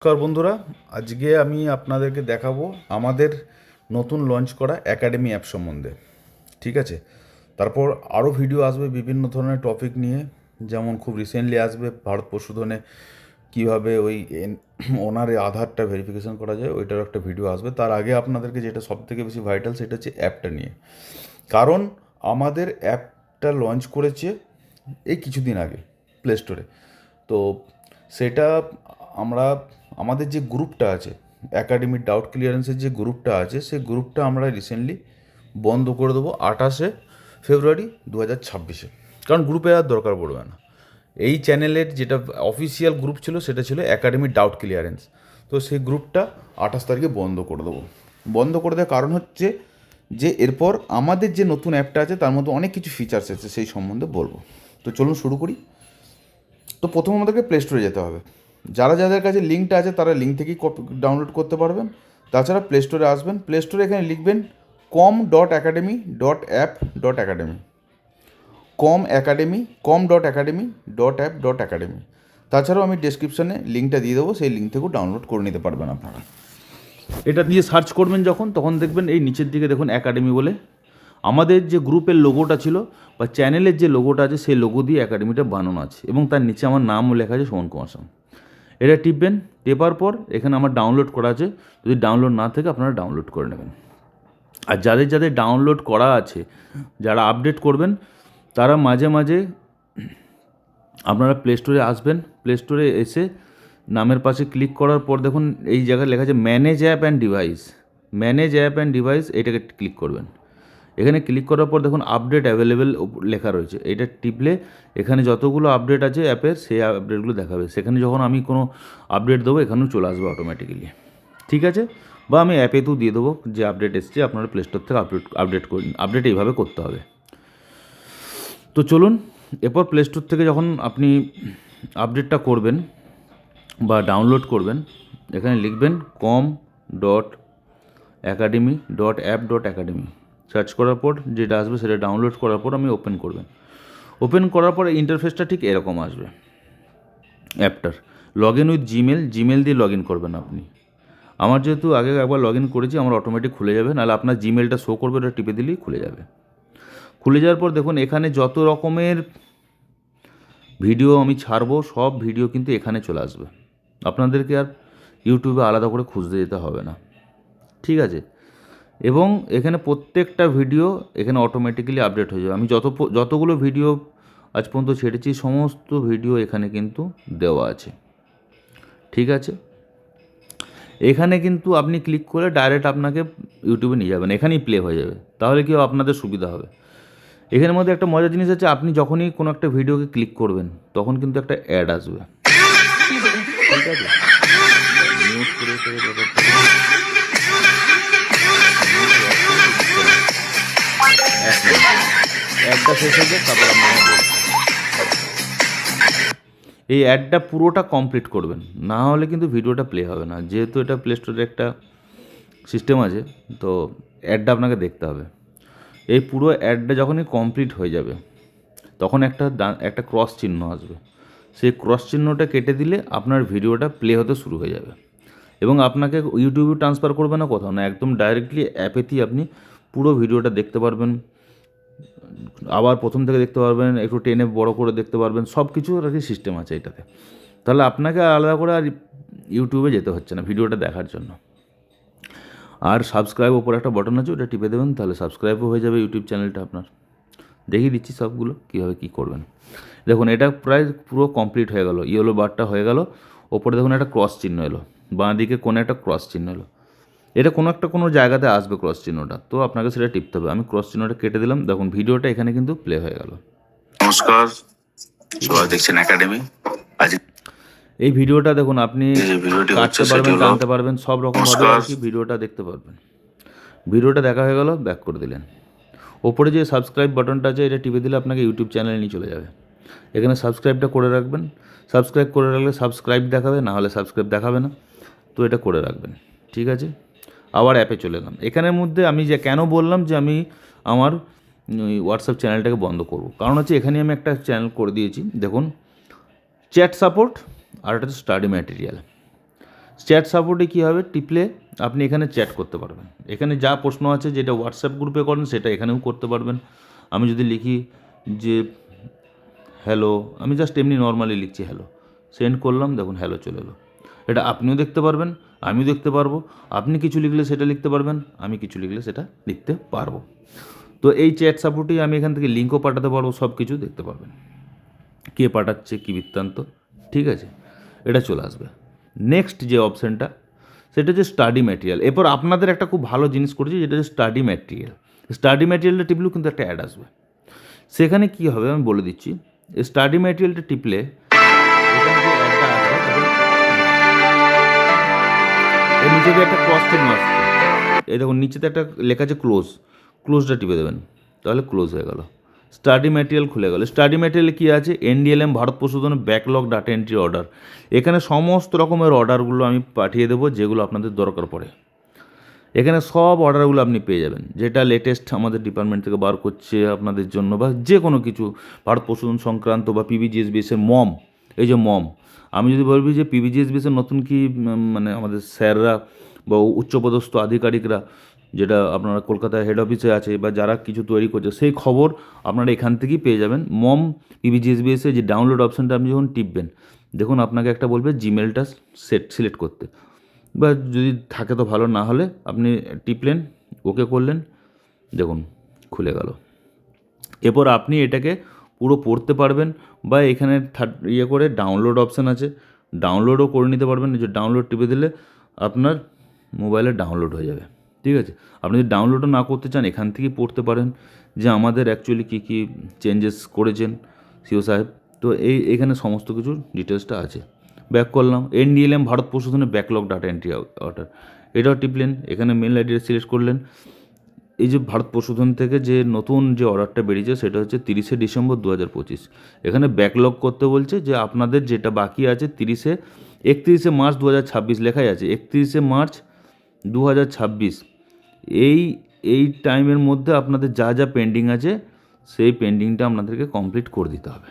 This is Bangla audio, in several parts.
নমস্কার বন্ধুরা, আজকে আমি আপনাদেরকে দেখাবো আমাদের নতুন লঞ্চ করা একাডেমি অ্যাপ সম্বন্ধে, ঠিক আছে? তারপর আরও ভিডিও আসবে বিভিন্ন ধরনের টপিক নিয়ে, যেমন খুব রিসেন্টলি আসবে ভারত পশুধনে কীভাবে ওই ওনার আধারটা ভেরিফিকেশন করা যায় ওইটার একটা ভিডিও আসবে। তার আগে আপনাদেরকে যেটা সব থেকে বেশি ভাইটাল সেটা হচ্ছে অ্যাপটা নিয়ে। কারণ আমাদের অ্যাপটা লঞ্চ করেছে এই কিছুদিন আগে প্লে স্টোরে তো সেটা আমরা আমাদের যে গ্রুপটা আছে একাডেমিক ডাউট ক্লিয়ারেন্সের যে গ্রুপটা আছে, সেই গ্রুপটা আমরা রিসেন্টলি বন্ধ করে দেবো আঠাশে ফেব্রুয়ারি দু হাজার ছাব্বিশে। কারণ গ্রুপে আর দরকার পড়বে না। এই চ্যানেলের যেটা অফিসিয়াল গ্রুপ ছিল, সেটা ছিল একাডেমিক ডাউট ক্লিয়ারেন্স তো সেই গ্রুপটা আঠাশ তারিখে বন্ধ করে দেবো। বন্ধ করে দেওয়ার কারণ হচ্ছে যে, এরপর আমাদের যে নতুন অ্যাপটা আছে, তার মধ্যে অনেক কিছু ফিচার্স আছে, সেই সম্বন্ধে বলব। তো চলুন শুরু করি। তো প্রথমে আমাদেরকে প্লে স্টোরে যেতে হবে। যারা যাদের কাছে লিঙ্কটা আছে, তারা লিঙ্ক থেকেই ডাউনলোড করতে পারবেন। তাছাড়া প্লে স্টোরে আসবেন। প্লে স্টোরে এখানে লিখবেন com dot academy dot app dot academy com academy com dot academy dot app dot academy তাছাড়াও আমি ডেসক্রিপশনে লিঙ্কটা দিয়ে দেবো, সেই লিঙ্ক থেকেও ডাউনলোড করে নিতে পারবেন আপনারা। এটা দিয়ে সার্চ করবেন যখন, তখন দেখবেন এই নিচের দিকে দেখুন অ্যাকাডেমি বলে। আমাদের যে গ্রুপের লোগোটা ছিল বা চ্যানেলের যে লোগোটা আছে, সেই লোগো দিয়ে অ্যাকাডেমিটা বানানো আছে এবং তার নিচে আমার নামও লেখা আছে সোমন কুমার সাম এটা টিপবেন, টেপার পর এখানে আমার ডাউনলোড করা আছে। যদি ডাউনলোড না থাকে আপনারা ডাউনলোড করে নেবেন। আর যাদের যাদের ডাউনলোড করা আছে, যারা আপডেট করবেন, তারা মাঝে মাঝে আপনারা প্লে স্টোরে আসবেন। প্লে স্টোরে এসে নামের পাশে ক্লিক করার পর দেখুন এই জায়গায় লেখা আছে manage app and device manage app and device এটাকে ক্লিক করবেন। এখানে ক্লিক করার পর দেখুন আপডেট অ্যাভেলেবেল লেখা রয়েছে। এটা টিপলে এখানে যতগুলো আপডেট আছে অ্যাপের সেই আপডেটগুলো দেখাবে। সেখানে যখন আমি কোনো আপডেট দেবো, এখানেও চলে আসবে অটোমেটিক্যালি ঠিক আছে? বা আমি অ্যাপেতেও দিয়ে দেবো যে আপডেট এসছে, আপনারা প্লে স্টোর থেকে আপডেট আপডেট করুন আপডেট এইভাবে করতে হবে। তো চলুন, এরপর প্লে স্টোর থেকে যখন আপনি আপডেটটা করবেন বা ডাউনলোড করবেন, এখানে লিখবেন com dot academy dot app dot academy search করার পর যেটা আসবে সেটা ডাউনলোড করার পর আমি ওপেন করবেন। ওপেন করার পর ইন্টারফেসটা ঠিক এরকম আসবে। অ্যাপটার। Log in with Gmail Gmail দিয়ে লগ ইন করবেন আপনি। আমার যেহেতু আগে একবার লগ ইন করেছি, আমার অটোমেটিক খুলে যাবে, নাহলে আপনার জিমেলটা শো করবে, ওটা টিপে দিলেই খুলে যাবে। খুলে যাওয়ার পর দেখুন, এখানে যত রকমের ভিডিও আমি ছাড়বো, সব ভিডিও কিন্তু এখানে চলে আসবে। আপনাদেরকে আর ইউটিউবে আলাদা করে খুঁজতে যেতে হবে না। ঠিক আছে? এবং এখানে প্রত্যেকটা ভিডিও এখানে অটোমেটিক্যালি আপডেট হয়ে যাবে। আমি যত যতগুলো ভিডিও আজ পর্যন্ত ছেড়েছি, সমস্ত ভিডিও এখানে কিন্তু দেওয়া আছে। ঠিক আছে? এখানে কিন্তু আপনি ক্লিক করে ডাইরেক্ট আপনাকে ইউটিউবে নিয়ে যাবেন। এখানেই প্লে হয়ে যাবে। তাহলে কি আপনাদের সুবিধা হবে। এখানের মধ্যে একটা মজার জিনিস আছে, আপনি যখনই কোনো একটা ভিডিওকে ক্লিক করবেন, তখন কিন্তু একটা অ্যাড আসবে। ঠিক আছে? অ্যাডটা শেষ হয়ে তারপর এই অ্যাডটা পুরোটা কমপ্লিট করবেন। না হলে কিন্তু ভিডিওটা প্লে হবে না। যেহেতু এটা প্লে স্টোরে একটা সিস্টেম আছে, তো অ্যাডটা আপনাকে দেখতে হবে। এই পুরো অ্যাডটা যখনই কমপ্লিট হয়ে যাবে, তখন একটা একটা ক্রস চিহ্ন আসবে। সেই ক্রস চিহ্নটা কেটে দিলে আপনার ভিডিওটা প্লে হতে শুরু হয়ে যাবে। এবং আপনাকে ইউটিউবে ট্রান্সফার করবে না কোথাও না। একদম ডাইরেক্টলি অ্যাপেতেই আপনি পুরো ভিডিওটা দেখতে পারবেন। আবার প্রথম থেকে দেখতে পারবেন, একটু টেনে বড় করে দেখতে পারবেন সব কিছু আর কি সিস্টেম আছে এটাতে। তাহলে আপনাকে আলাদা করে আর ইউটিউবে যেতে হচ্ছে না, ভিডিওটা দেখার জন্য। আর সাবস্ক্রাইব ওপরে একটা বটন আছে, ওটা টিপে দেবেন, তাহলে সাবস্ক্রাইবও হয়ে যাবে ইউটিউব চ্যানেলটা আপনার। দেখিয়ে দিচ্ছি সবগুলো, কীভাবে কী করবেন। দেখুন, এটা প্রায় পুরো কমপ্লিট হয়ে গেল ইয়েলো বারটা হয়ে গেল, ওপরে দেখুন একটা ক্রস চিহ্ন এলো বাঁ দিকে কোনো একটা ক্রস চিহ্ন এলো। এটা কোনো একটা কোনো জায়গাতে আসবে ক্রস চিহ্নটা। তো আপনাকে সেটা টিপতে হবে। আমি ক্রস চিহ্নটা কেটে দিলাম। দেখুন ভিডিওটা এখানে কিন্তু প্লে হয়ে গেল। নমস্কার। সবাই দেখছেন একাডেমি আজ এই ভিডিওটা দেখুন আপনি কাটতে পারবেন টানতে পারবেন সব রকম ভাবে ভিডিওটা দেখতে পারবেন। ভিডিওটা দেখা হয়ে গেল ব্যাক করে দিলেন। ওপরে যে সাবস্ক্রাইব বাটনটা আছে এটা টিপে দিলে আপনাকে ইউটিউব চ্যানেলে নিয়ে চলে যাবে। এখানে সাবস্ক্রাইবটা করে রাখবেন। সাবস্ক্রাইব করে রাখলে সাবস্ক্রাইব দেখাবে না হলে সাবস্ক্রাইব দেখাবে না। তো এটা করে রাখবেন। ঠিক আছে? আবার অ্যাপে চলে এলাম। এখানের মধ্যে আমি যে কেন বললাম যে আমি আমার হোয়াটসঅ্যাপ চ্যানেলটাকে বন্ধ করব। কারণ হচ্ছে এখানে আমি একটা চ্যানেল করে দিয়েছি। দেখুন চ্যাট সাপোর্ট আর একটা হচ্ছে স্টাডি ম্যাটেরিয়াল চ্যাট সাপোর্টে কী হবে? টিপলে আপনি এখানে চ্যাট করতে পারবেন। এখানে যা প্রশ্ন আছে, যেটা হোয়াটসঅ্যাপ গ্রুপে করেন, সেটা এখানেও করতে পারবেন। আমি যদি লিখি যে হ্যালো আমি জাস্ট এমনি নর্মালি লিখছি হ্যালো সেন্ড করলাম, দেখুন হ্যালো চলে এলো। এটা আপনিও দেখতে পারবেন। আমিও দেখতে পারব। আপনি কিছু লিখলে সেটা লিখতে পারবেন, আমি কিছু লিখলে সেটা লিখতে পারব। তো এই চ্যাট সাপোর্টেই আমি এখান থেকে লিঙ্কও পাঠাতে পারব সব কিছু দেখতে পারবেন। কে পাঠাচ্ছে, কী বৃত্তান্ত, ঠিক আছে? এটা চলে আসবে। নেক্সট যে অপশানটা সেটা হচ্ছে স্টাডি ম্যাটেরিয়াল এরপর আপনাদের একটা খুব ভালো জিনিস করেছি, যেটা হচ্ছে স্টাডি ম্যাটেরিয়াল স্টাডি ম্যাটেরিয়ালটা টিপলেও কিন্তু একটা অ্যাড আসবে। সেখানে কী হবে আমি বলে দিচ্ছি স্টাডি ম্যাটেরিয়ালটা টিপলে নিচে একটা ক্রস চিহ্ন আসছে এই দেখুন, নিচেতে একটা লেখা আছে ক্লোজ ক্লোজটা টিপে দেবেন, তাহলে ক্লোজ হয়ে গেল। স্টাডি ম্যাটেরিয়াল খুলে গেল। স্টাডি ম্যাটেরিয়ালে কী আছে? এনডিএলএম ভারত প্রশোধন ব্যাকলগ ডাটা এন্ট্রি অর্ডার এখানে সমস্ত রকমের অর্ডারগুলো আমি পাঠিয়ে দেবো, যেগুলো আপনাদের দরকার পড়ে। এখানে সব অর্ডারগুলো আপনি পেয়ে যাবেন। যেটা লেটেস্ট আমাদের ডিপার্টমেন্ট থেকে বার করছে আপনাদের জন্য, বা যে কোনো কিছু ভারত প্রশোধন সংক্রান্ত বা পিবিজিএসবিএসের মম, এই যে মম আমি যদি বলবি যে পিবিজিএসবিএসের নতুন কি মানে আমাদের স্যাররা বা উচ্চপদস্থ আধিকারিকরা, যেটা আপনারা কলকাতায় হেড অফিসে আছে বা যারা কিছু তৈরি করছে, সেই খবর আপনারা এখান থেকেই পেয়ে যাবেন। মম পিবিজিএসবিএসে যে ডাউনলোড অপশানটা আপনি যখন টিপবেন, দেখুন আপনাকে একটা বলবে জিমেলটা সেট সিলেক্ট করতে। বা যদি থাকে তো ভালো, না হলে আপনি টিপলেন, ওকে করলেন, দেখুন খুলে গেল। এরপর আপনি এটাকে পুরো পড়তে পারবেন বা এখানে থার্ড ইয়ে করে ডাউনলোড অপশান আছে। ডাউনলোডও করে নিতে পারবেন যে ডাউনলোড টিপে দিলে আপনার মোবাইলে ডাউনলোড হয়ে যাবে। ঠিক আছে? আপনি যদি ডাউনলোডও না করতে চান, এখান থেকেই পড়তে পারেন যে আমাদের অ্যাকচুয়ালি কী কী চেঞ্জেস করেছেন সিও সাহেব। তো এই, এখানে সমস্ত কিছু ডিটেলসটা আছে। ব্যাক করলাম। এন এনডিএলএম ভারত প্রশোধনের ব্যাকলগ ডাটা এন্ট্রি অর্ডার এটাও টিপলেন। এখানে মেল আইডিটা সিলেক্ট করলেন। এই যে ভারত পশুধন থেকে যে নতুন যে অর্ডারটা বেরিয়েছে সেটা হচ্ছে তিরিশে ডিসেম্বর দু হাজার পঁচিশ। এখানে ব্যাকলগ করতে বলছে যে আপনাদের যেটা বাকি আছে তিরিশে, একত্রিশে মার্চ দু হাজার ছাব্বিশ লেখাই আছে, একত্রিশে মার্চ দু হাজার ছাব্বিশ। এই এই টাইমের মধ্যে আপনাদের যা যা পেন্ডিং আছে, সেই পেন্ডিংটা আপনাদেরকে কমপ্লিট করে দিতে হবে।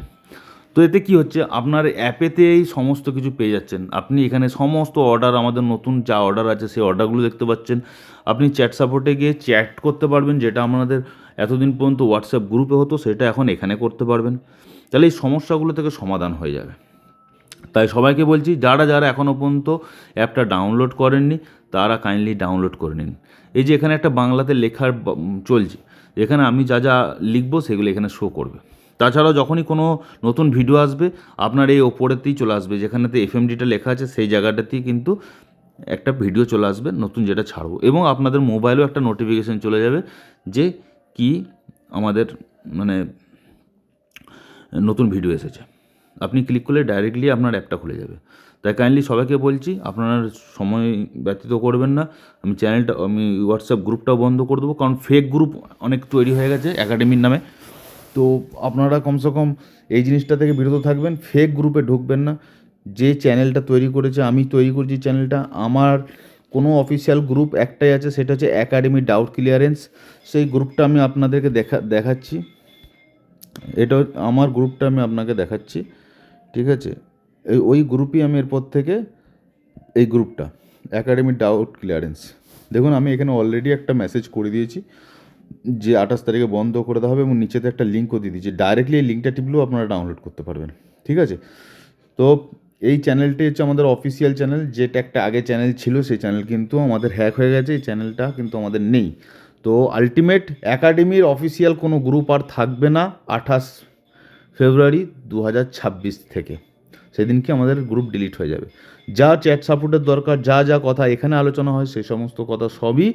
তো এতে কি হচ্ছে? আপনার অ্যাপেতেই সমস্ত কিছু পেয়ে যাচ্ছেন। আপনি এখানে সমস্ত অর্ডার আমাদের নতুন যা অর্ডার আছে, সেই অর্ডারগুলো দেখতে পাচ্ছেন। আপনি চ্যাট সাপোর্টে গিয়ে চ্যাট করতে পারবেন, যেটা আমাদের এতদিন পর্যন্ত হোয়াটসঅ্যাপ গ্রুপে হতো, সেটা এখন এখানে করতে পারবেন। তাহলে এই সমস্যাগুলো থেকে সমাধান হয়ে যাবে। তাই সবাইকে বলছি, যারা যারা এখনও পর্যন্ত অ্যাপটা ডাউনলোড করেননি, তারা কাইন্ডলি ডাউনলোড করে নিন। এই যে এখানে একটা বাংলাতে লেখার চলছে। এখানে আমি যা যা লিখব, সেগুলো এখানে শো করবে। তাছাড়াও যখনই কোনো নতুন ভিডিও আসবে, আপনার এই ওপরেতেই চলে আসবে। যেখানেতে এফএমডিটা লেখা আছে, সেই জায়গাটাতেই কিন্তু একটা ভিডিও চলে আসবে, নতুন যেটা ছাড়বো। এবং আপনাদের মোবাইলেও একটা নোটিফিকেশান চলে যাবে যে কি আমাদের মানে নতুন ভিডিও এসেছে। আপনি ক্লিক করলে ডাইরেক্টলি আপনার অ্যাপটা খুলে যাবে। তাই কাইন্ডলি সবাইকে বলছি, আপনারা সময় ব্যতীত করবেন না। আমি চ্যানেলটা আমি হোয়াটসঅ্যাপ গ্রুপটাও বন্ধ করে দেবো। কারণ ফেক গ্রুপ অনেক তৈরি হয়ে গেছে একাডেমির নামে। তো আপনারা কমসে কম এই জিনিসটা থেকে বিরত থাকবেন ফেক গ্রুপে ঢুকবেন না। যে চ্যানেলটা তৈরি করেছে, আমি তৈরি করছি চ্যানেলটা আমার কোনো অফিসিয়াল গ্রুপ একটাই আছে, সেটা হচ্ছে একাডেমি ডাউট ক্লিয়ারেন্স সেই গ্রুপটা আমি আপনাদেরকে দেখা, দেখাচ্ছি। এটা আমার গ্রুপটা আমি আপনাকে দেখাচ্ছি, ঠিক আছে? এই, ওই গ্রুপই আমি এরপর থেকে এই গ্রুপটা একাডেমি ডাউট ক্লিয়ারেন্স দেখুন, আমি এখানে অলরেডি একটা মেসেজ করে দিয়েছি। যে আঠাশ তারিখে বন্ধ করে দেওয়া হবে এবং নিচেতে একটা লিঙ্কও দিয়ে দিয়েছি ডাইরেক্টলি এই লিঙ্কটা টিপলেও আপনারা ডাউনলোড করতে পারবেন। ঠিক আছে? তো এই চ্যানেলটি হচ্ছে আমাদের অফিসিয়াল চ্যানেল যেটা একটা আগে চ্যানেল ছিল, সেই চ্যানেল কিন্তু আমাদের হ্যাক হয়ে গেছে, এই চ্যানেলটা কিন্তু আমাদের নেই। তো আলটিমেট একাডেমির অফিসিয়াল কোনো গ্রুপ আর থাকবে না আঠাশ ফেব্রুয়ারি দু হাজার ছাব্বিশ থেকে। সেদিনকে আমাদের গ্রুপ ডিলিট হয়ে যাবে। যা চ্যাট সাপোর্টের দরকার, যা যা কথা এখানে আলোচনা হয় সেই সমস্ত কথা সবই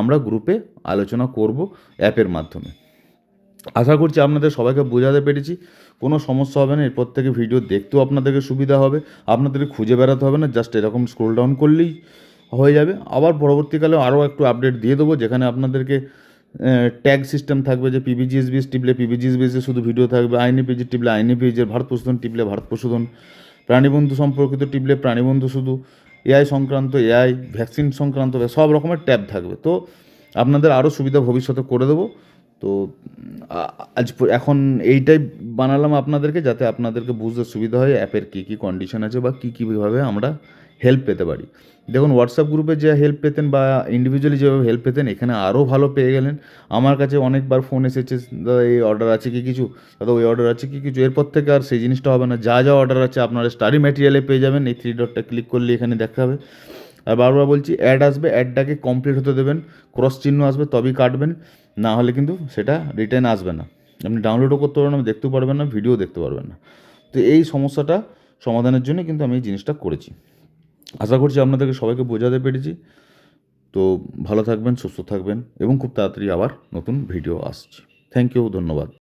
আমরা গ্রুপে আলোচনা করব অ্যাপের মাধ্যমে। আশা করছি আপনাদের সবাইকে বোঝাতে পেরেছি। কোনো সমস্যা হবে না, এরপর থেকে ভিডিও দেখতেও আপনাদেরকে সুবিধা হবে। আপনাদেরকে খুঁজে বেড়াতে হবে না, জাস্ট এরকম স্ক্রোল ডাউন করলেই হয়ে যাবে। আবার পরবর্তীকালে আরও একটু আপডেট দিয়ে দেবো, যেখানে আপনাদেরকে ট্যাগ সিস্টেম থাকবে যে পিবিজিএসবিএস টিপলে পিবিজিএসবিএস শুধু ভিডিও থাকবে আইনি পেজে টিপলে আইনি পেজের ভারত প্রশোধন টিপলে ভারত প্রশোধন প্রাণীবন্ধু সম্পর্কিত টিপলে প্রাণীবন্ধু শুধু এআই সংক্রান্ত, এআই ভ্যাকসিন সংক্রান্ত, সব রকমের ট্যাব থাকবে। তো আপনাদের আরও সুবিধা ভবিষ্যতে করে দেবো। তো আজ এখন এইটাই বানালাম আপনাদেরকে, যাতে আপনাদেরকে বুঝতে সুবিধা হয় অ্যাপের কী কী কন্ডিশন আছে বা কী কীভাবে আমরা হেল্প পেতে পারি। দেখুন হোয়াটসঅ্যাপ গ্রুপে যে হেল্প পেতেন বা ইন্ডিভিজুয়ালি যেভাবে হেল্প পেতেন, এখানে আরও ভালো পেয়ে গেলেন। আমার কাছে অনেকবার ফোন এসেছে, দাদা, এই অর্ডার আছে কি কিছু? দাদা, ওই অর্ডার আছে কি কিছু? এরপর থেকে আর সেই জিনিসটা হবে না। যা যা অর্ডার আছে আপনারা স্টাডি ম্যাটেরিয়ালে পেয়ে যাবেন। এই থ্রি ডটটা ক্লিক করলে এখানে দেখাবে আর বারবার বলছি অ্যাড আসবে অ্যাডটাকে কমপ্লিট হতে দেবেন। ক্রস চিহ্ন আসবে, তবেই কাটবেন। না হলে কিন্তু সেটা রিটার্ন আসবে না। আপনি ডাউনলোডও করতে পারবেন না, দেখতেও পারবেন না ভিডিও দেখতে পারবেন না। তো এই সমস্যাটা সমাধানের জন্য কিন্তু আমি এই জিনিসটা করেছি। আশা করছি আপনাদেরকে সবাইকে বোঝাতে পেরেছি। তো ভালো থাকবেন, সুস্থ থাকবেন এবং খুব তাড়াতাড়ি আবার নতুন ভিডিও আসছে। থ্যাংক ইউ ধন্যবাদ।